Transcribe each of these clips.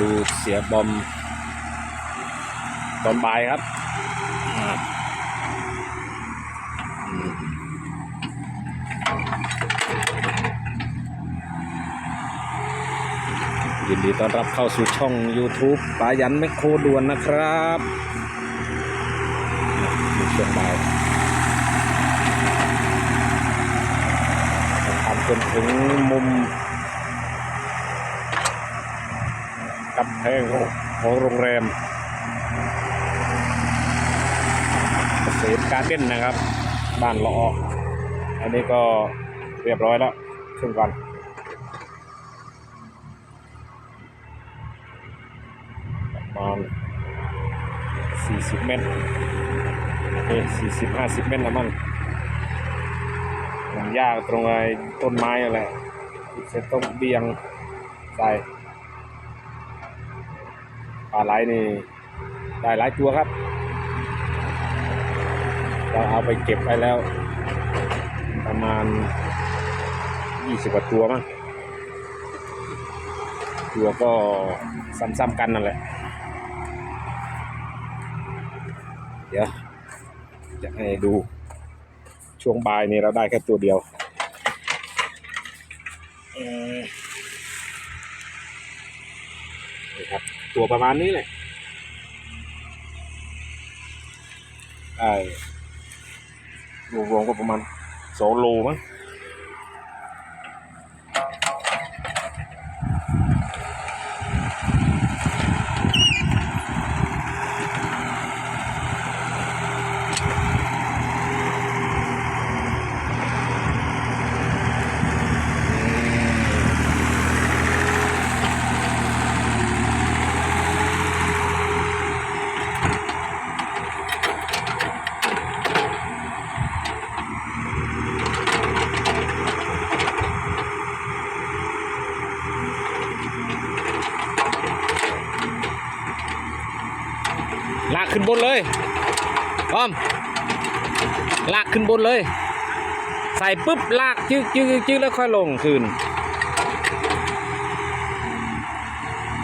ดูเสียบอม ตอนบ่ายครับยินดีต้อนรับเข้าสู่ช่อง YouTube ปายันแมคโครด่วนนะครับช่วงบ่ายทำจนถึงมุม กำแพงของโรงแรมเกษตรการเด้นนะครับ บ้านละอออันนี้ก็เรียบร้อยแล้วครึ่งวันประมาณ40 เมตรเอ้สี่สิบห้าสิบเมตรละมั้งมันยากตรงไอ้ต้นไม้อะไรเสร็จต้องเบียงใส่ ปลาไหลนี่ได้หลายตัวครับ เราเอาไปเก็บไปแล้ว ประมาณยี่สิบกว่าตัวมั้งตัวก็ซ้ำๆกันนั่นแหละ เดี๋ยว จะให้ดูช่วงบ่ายนี่เราได้แค่ตัวเดียวเออนี่ครับ ตัวประมาณนี้แหละได้รวมๆก็ประมาณสองโลมั้งลากขึ้นบนเลยป้อม ลาก ขึ้นบนเลย ใส่ปุ๊บลากจึ๊กจึ๊กจึ๊กแล้วค่อยลงคืน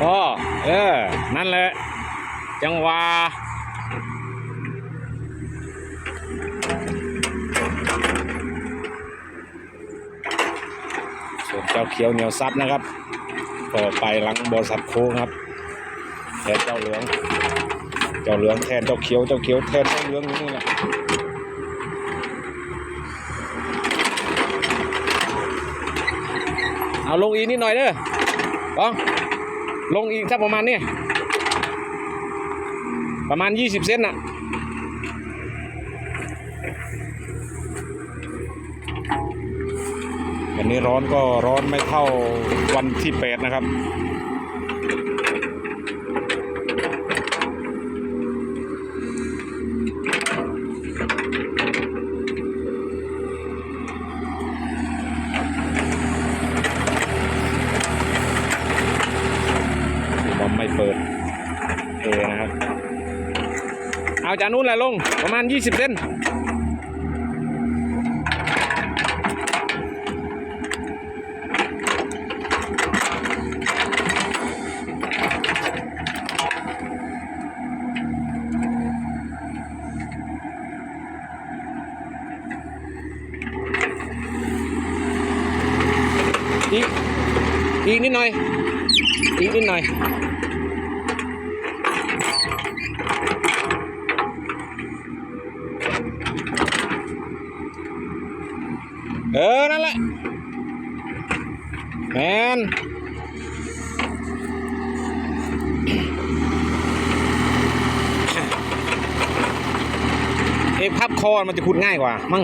พอเออ นั่นแหละ จังหวะส่วนเจ้าเขียวเหนียวซับนะครับก็ไปหลังบริษัทโค้งครับแทนเจ้าเหลือง เจ้าเหลืองแทนเจ้าเขียว เจ้าเขียวแทนเจ้าเหลืองอยู่นี่แหละ เอาลงอีกนิดหน่อยเด้อลองลงอีกสักประมาณนี้ประมาณ 20 เซนน่ะวันนี้ร้อนก็ร้อนไม่เท่าวันที่ 8 นะครับอมไม่เปิดเอนะครับ เอา จากนู้นแหละลงประมาณ 20เซนอีกอีกนิดหน่อย อีกนิดหน่อย เออ นั่นแหละ แมนเอ้พับคอมันจะขุดง่ายกว่า มั้ง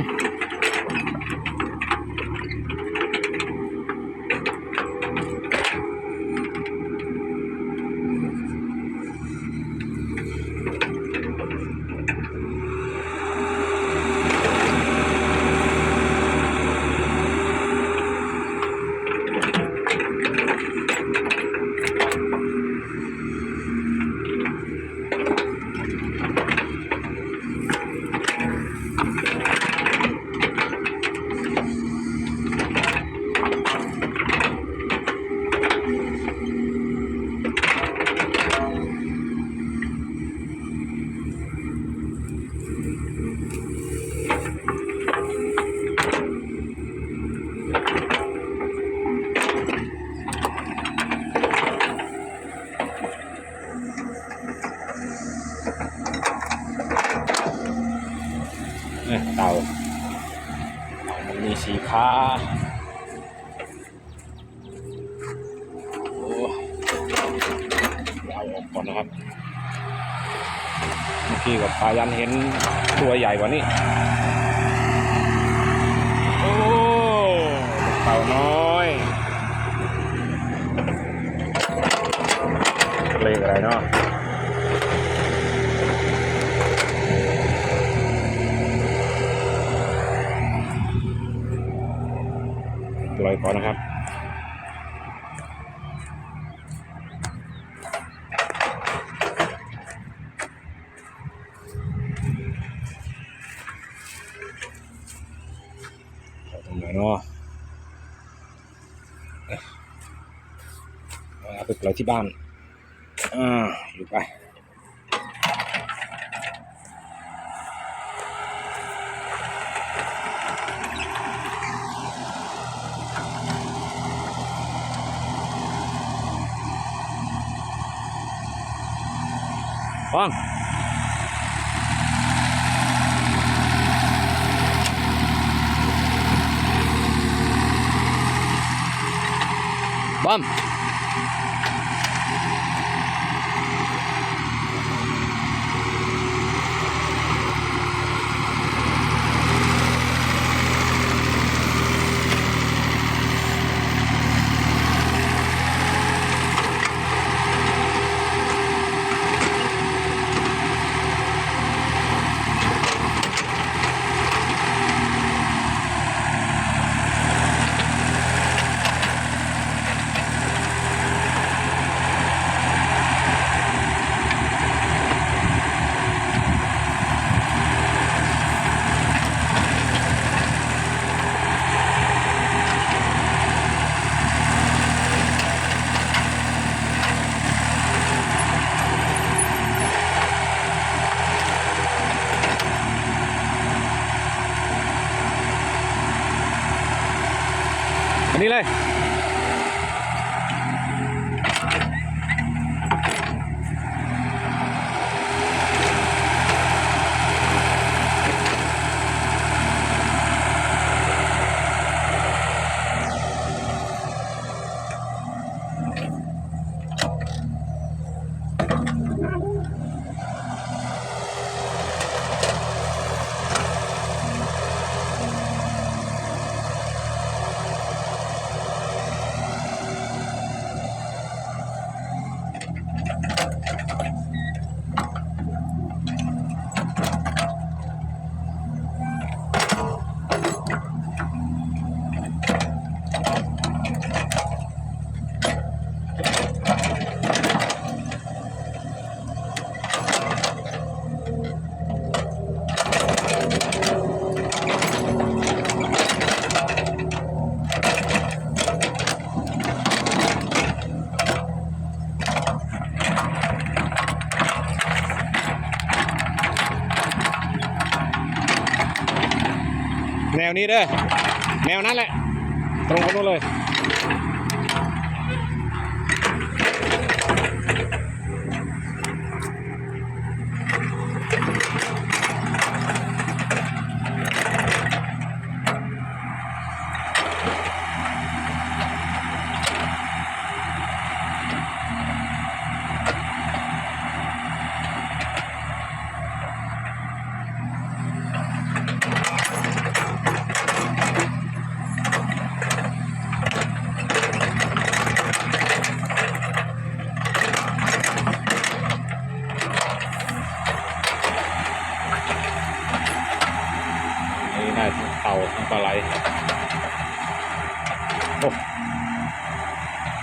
นะครับเมื่อกี้กับปลายันเห็นตัวใหญ่กว่านี้โอ้เต่าน้อยเลขอะไรเนาะปล่อยก่อนนะครับ เอาตรงไหนเนาะเอ้ย เอาไปปล่อยที่บ้าน อ่า อยู่ไปฟังบอม อันนี้เลย วนี้เด้อแนวนั้นแหละ ตรงคนนู้นเลย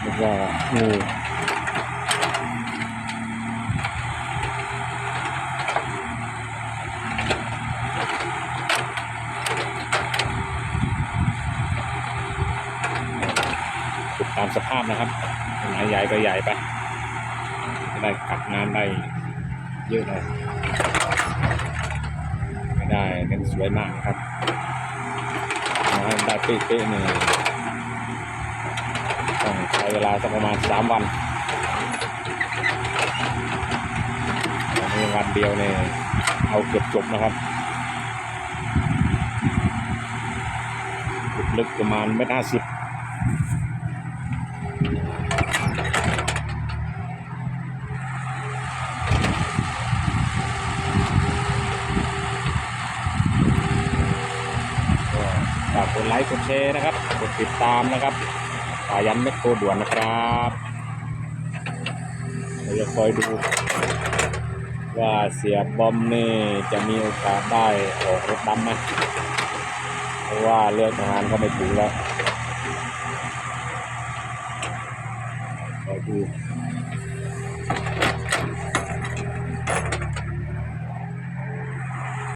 นึกว่างูตามสภาพนะครับไหนใหญ่ก็ใหญ่ไปจะได้กักน้ำได้เยอะหน่อยไม่ได้เน้นสวยมากครับได้เป๊ะๆนี่ ต้องใช้เวลาสักประมาณสามวันวันนี้วันเดียวเนี่ยเอาเกือบจบนะครับลึกประมาณเมตรห้าสิบฝากกดไลค์กดแชร์นะครับ กดติดตามนะครับ สายันเม็กโคด่วนนะครับเราจะคอยดู ว่าเสียบอมนี่จะมีโอกาสได้ออกรถดำไหมเพราะว่าเลือกทหารก็ไม่ถึงแล้วคอยดู